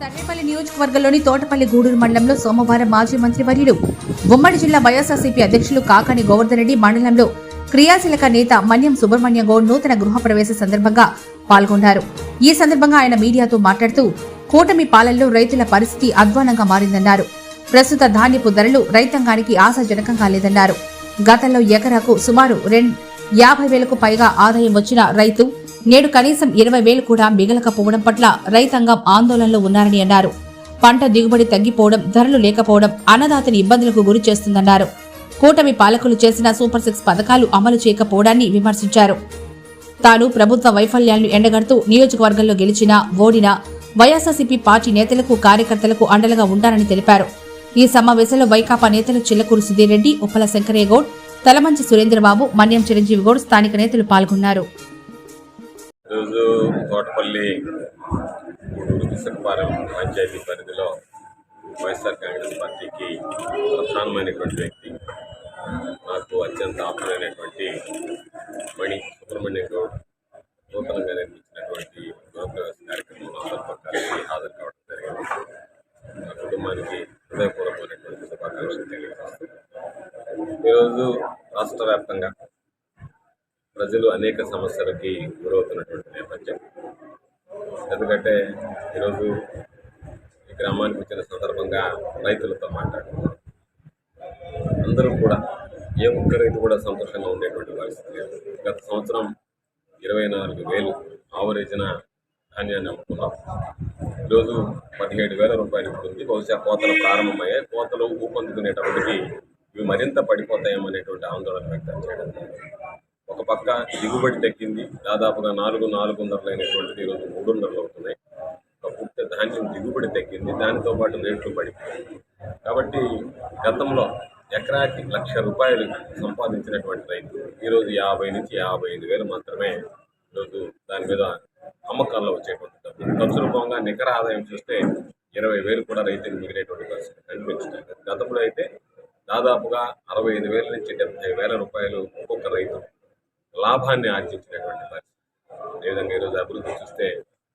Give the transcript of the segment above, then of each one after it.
సర్వేపల్లి నియోజకవర్గంలోని తోటపల్లి గూడూరు మండలంలో సోమవారం మాజీ మంత్రి వర్యులు ఉమ్మడి జిల్లా వైఎస్ఆర్సీపీ అధ్యక్షులు కాకాని గోవర్ధన్ రెడ్డి మండలంలో క్రియాశీలక నేత మన్యం సుబ్రహ్మణ్య గౌడ్ నూతన గృహప్రవేశ సందర్భంగా పాల్గొన్నారు. ఈ సందర్భంగా ఆయన మీడియాతో మాట్లాడుతూ కూటమి పాలనలో రైతుల పరిస్థితి అధ్వానంగా మారిందన్నారు. ప్రస్తుత ధాన్యపు ధరలు రైతాంగానికి ఆశాజనకంగా లేదన్నారు గతంలో ఎకరాకు సుమారు రెండు యాభై వేలకు పైగా ఆదాయం వచ్చిన రైతు నేడు కనీసం ఇరవై వేలు కూడా మిగలకపోవడం పట్ల రైతాంగం ఆందోళనలో ఉన్నారని అన్నారు. పంట దిగుబడి తగ్గిపోవడం ధరలు లేకపోవడం అన్నదాతని ఇబ్బందులకు గురి చేస్తుందన్నారు. కూటమి పాలకులు చేసిన సూపర్ సిక్స్ పథకాలు అమలు చేయకపోవడాన్ని విమర్శించారు. తాను ప్రభుత్వ వైఫల్యాలను ఎండగడుతూ నియోజకవర్గంలో గెలిచినా ఓడినా వైఎస్ఆర్సీపీ పార్టీ నేతలకు కార్యకర్తలకు అండలుగా ఉంటారని తెలిపారు. ఈ సమావేశంలో వైకాపా నేతలు చిల్లకూరు సుధీర్ రెడ్డి ఉప్పల శంకరయ్య గౌడ్ తలమంచి సురేంద్రబాబు మన్యం చిరంజీవి గౌడ్ స్థానిక నేతలు పాల్గొన్నారు. ఈరోజు తోటపల్లి గూడూరు పంచాయతీ పరిధిలో వైఎస్ఆర్ కాంగ్రెస్ పార్టీకి ప్రధానమైనటువంటి వ్యక్తి నాకు అత్యంత ఆప్తులైనటువంటి మణి సుబ్రహ్మణ్యం గౌడ్ నూతనంగా నిర్మించినటువంటి గృహప్రవేశ కార్యక్రమంలో సంపర్కానికి హాజరు కావడం జరిగింది. నా కుటుంబానికి హృదయపూర్వకమైనటువంటి శుభాకాంక్షలు తెలియజేస్తాను ఈరోజు రాష్ట్ర వ్యాప్తంగా ప్రజలు అనేక సమస్యలకి గురవుతున్నటువంటి నేపథ్యం. ఎందుకంటే ఈరోజు ఈ గ్రామానికి వచ్చిన సందర్భంగా రైతులతో మాట్లాడుతున్నారు అందరూ కూడా ఏ ఒక్క రైతు కూడా సంతోషంగా ఉండేటువంటి పరిస్థితి లేదు. గత సంవత్సరం ఇరవై నాలుగు వేలు ఆవరేజిన ధాన్యాన్ని అమ్ముకున్నాం. ఈరోజు పదిహేడు వేల రూపాయలు ఉంటుంది బహుశా కోతలు ప్రారంభమయ్యాయి. కోతలు ఊపందుకునేటప్పటికి ఇవి మరింత పడిపోతాయేమనేటువంటి ఆందోళన వ్యక్తం చేయడం ఒక పక్క దిగుబడి తగ్గింది. దాదాపుగా నాలుగు నాలుగున్నరలు అయినటువంటిది ఈరోజు మూడున్నరలు అవుతున్నాయి. ఒక పుట్ట ధాన్యం దిగుబడి తగ్గింది. దానితో పాటు రేట్లు పడిపోయాయి. కాబట్టి గతంలో ఎకరాకి లక్ష రూపాయలు సంపాదించినటువంటి రైతు ఈరోజు యాభై నుంచి యాభై ఐదు వేలు మాత్రమే ఈరోజు దాని మీద అమ్మకాల్లో వచ్చేటువంటి డబ్బు ఖర్చు రూపంగా నికర ఆదాయం చూస్తే ఇరవై వేలు కూడా రైతులు మిగిలేటువంటి పరిస్థితి కనిపించలేదు గతంలో అయితే దాదాపుగా అరవై ఐదు వేల నుంచి డెబ్బై వేల రూపాయలు ఒక్కొక్క రైతు లాభాన్ని ఆర్జించినటువంటి పరిస్థితి. అదేవిధంగా ఈరోజు అభివృద్ధి చూస్తే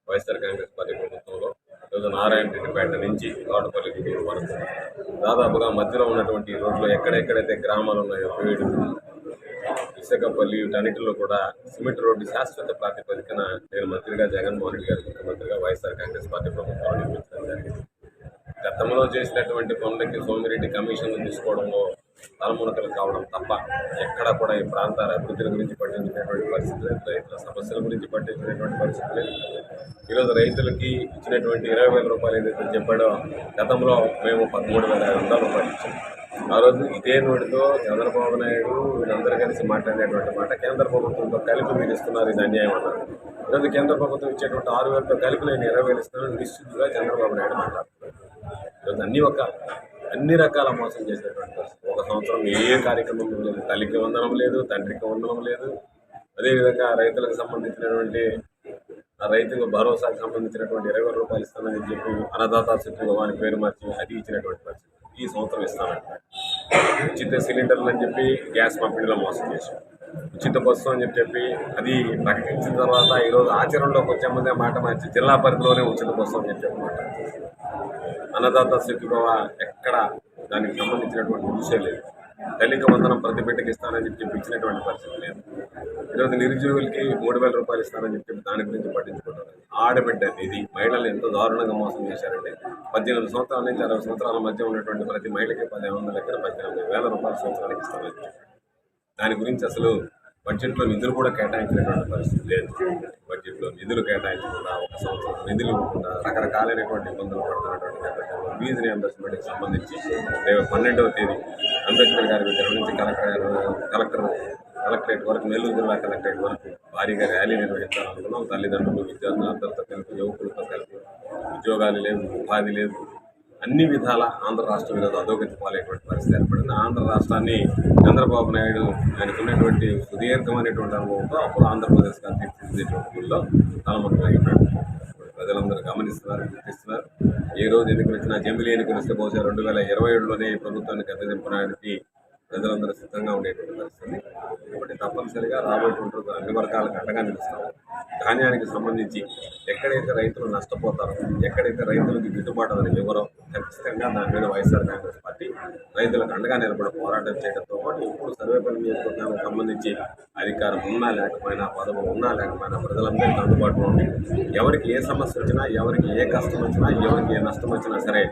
వైఎస్ఆర్ కాంగ్రెస్ పార్టీ ప్రభుత్వంలో ఈరోజు నారాయణ రెడ్డిపేట నుంచి తోటపల్లి గుంటూరు వరకు దాదాపుగా మధ్యలో ఉన్నటువంటి రోడ్లో ఎక్కడెక్కడైతే గ్రామాలు ఉన్నాయో పేడు విశాఖపల్లి వీటన్నిటిలో కూడా సిమెంట్ రోడ్డు శాశ్వత ప్రాతిపదికన నేను మంత్రిగా జగన్మోహన్ రెడ్డి గారు ముఖ్యమంత్రిగా వైఎస్ఆర్ కాంగ్రెస్ పార్టీ ప్రభుత్వం నిర్మించడం జరిగింది. గతంలో చేసినటువంటి పనులకి సోమిరెడ్డి కమిషన్లు తీసుకోవడంలో తలమునకలు కావడం తప్ప ఎక్కడ కూడా ఈ ప్రాంతాల అభివృద్ధి గురించి పట్టించినటువంటి పరిస్థితి లేదు. రైతుల సమస్యల గురించి పట్టించినటువంటి పరిస్థితి లేదు. ఈరోజు రైతులకి ఇచ్చినటువంటి ఇరవై వేల రూపాయలు ఏదైతే చెప్పాడో గతంలో మేము పదమూడు వేల ఐదు వందల రూపాయలు ఇచ్చాం. ఆ రోజు ఇదే నోటితో చంద్రబాబు నాయుడు వీళ్ళందరూ కలిసి మాట్లాడినటువంటి మాట కేంద్ర ప్రభుత్వంతో కలిపి మీరు ఇస్తున్నారు ఇది అన్యాయం అన్నారు. ఈరోజు కేంద్ర ప్రభుత్వం ఇచ్చేటువంటి ఆరు వేలతో కలిపి నేను ఇరవై వేలు ఇస్తున్నాను నిశ్చితుగా చంద్రబాబు నాయుడు మాట్లాడుతున్నారు ఈరోజు అన్ని ఒక అన్ని రకాల మోసం చేసినటువంటి పరిస్థితి. ఒక సంవత్సరం ఏ కార్యక్రమం లేదు. తల్లికి వందనం లేదు తండ్రికి వందనం లేదు. అదేవిధంగా రైతులకు సంబంధించినటువంటి ఆ రైతుకు భరోసాకు సంబంధించినటువంటి ఇరవై రూపాయలు ఇస్తానని చెప్పి అన్నదాత శక్తులు పేరు మార్చి అది ఇచ్చినటువంటి పరిస్థితి. ఈ సంవత్సరం ఇస్తానంటారు ఉచిత సిలిండర్లు అని చెప్పి గ్యాస్ పంపిణీలో మోసం చేశాం ఉచిత బస్సు అని చెప్పి చెప్పి అది ప్రకటించిన తర్వాత ఈరోజు ఆచరణలోకి వచ్చే ముందే మాట మార్చి జిల్లా పరిధిలోనే ఉచిత బస్సు అని చెప్పి మాట అన్నదాత సుఖీభవ ఎక్కడ దానికి సంబంధించినటువంటి ఊసే లేదు. తల్లికి వందనం ప్రతి బిడ్డకి ఇస్తానని చెప్పి చెప్పి ఇచ్చినటువంటి పరిస్థితి లేదు. ఈరోజు నిరుద్యోగులకి మూడు వేల రూపాయలు ఇస్తానని చెప్పి దాని గురించి పట్టించుకుంటారు ఆడబిడ్డ ఇది మహిళలు ఎంత దారుణంగా మోసం చేశారంటే పద్దెనిమిది సంవత్సరాల నుంచి అరవై సంవత్సరాల మధ్య ఉన్నటువంటి ప్రతి మహిళకి పదిహేను వందల దగ్గర పద్దెనిమిది వేల రూపాయల సంవత్సరానికి ఇస్తామని చెప్పి. దాని గురించి అసలు బడ్జెట్లో నిధులు కూడా కేటాయించినటువంటి పరిస్థితి లేదు. బడ్జెట్లో నిధులు కేటాయించకుండా ఒక సంవత్సరం నిధులు ఇవ్వకుండా రకరకాలైనటువంటి ఇబ్బందులు పడుతున్నటువంటి నేపథ్యంలో ఫీజు రియంబర్స్మెంట్కి సంబంధించి రేపు పన్నెండవ తేదీ అంబేద్కర్ గారి దగ్గర నుంచి కలెక్టర్ కలెక్టర్ కలెక్టరేట్ వరకు నెల్లూరు జిల్లా కలెక్టరేట్ వరకు భారీగా ర్యాలీ నిర్వహించాలనుకున్నాం. తల్లిదండ్రులు విద్యార్థులు అందరితో కలిపి యువకులతో కలిపి ఉద్యోగాలు లేవు ఉపాధి లేదు. అన్ని విధాల ఆంధ్ర రాష్ట్రం ఈరోజు అధోగతి పరిస్థితి ఏర్పడింది. ఆంధ్ర రాష్ట్రాన్ని చంద్రబాబు నాయుడు ఆయనకున్నటువంటి సుదీర్ఘమైనటువంటి అనుభవంతో అప్పుడు ఆంధ్రప్రదేశ్గా తీర్చిదిద్దేటువంటిలో తలమట్టమైనటువంటి ప్రజలందరూ గమనిస్తున్నారు గుర్తిస్తున్నారు. ఏ రోజు ఎన్నికలు వచ్చినా జమిలీ ఎన్నికలు వస్తే బహుశా రెండు వేల ఇరవై ఏడులోనే ప్రభుత్వాన్ని గద్దెదింపడానికి ప్రజలందరూ సిద్ధంగా ఉండేటువంటి పరిస్థితి. కాబట్టి తప్పనిసరిగా రాబోయేటువంటి అన్ని వర్గాలకు అండగా నిలుస్తాము. ధాన్యానికి సంబంధించి ఎక్కడైతే రైతులు నష్టపోతారో ఎక్కడైతే రైతులకు గిట్టుబాటు అనేది ఇవ్వరో ఖచ్చితంగా దాని మీద వైఎస్ఆర్ కాంగ్రెస్ పార్టీ రైతులకు అండగా నిలబడి పోరాటం చేయడంతో పాటు ఇప్పుడు సర్వేపల్లి నియోజకవర్గానికి సంబంధించి అధికారం ఉన్నా లేకపోయినా పదవి ఉన్నా లేకపోయినా ప్రజలందరికీ అందుబాటులో ఉండి ఎవరికి ఏ సమస్య వచ్చినా ఎవరికి ఏ కష్టం వచ్చినా ఎవరికి ఏ నష్టం వచ్చినా సరే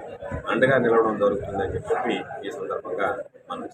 అండగా నిలవడం జరుగుతుందని చెప్పి ఈ సందర్భంగా మనం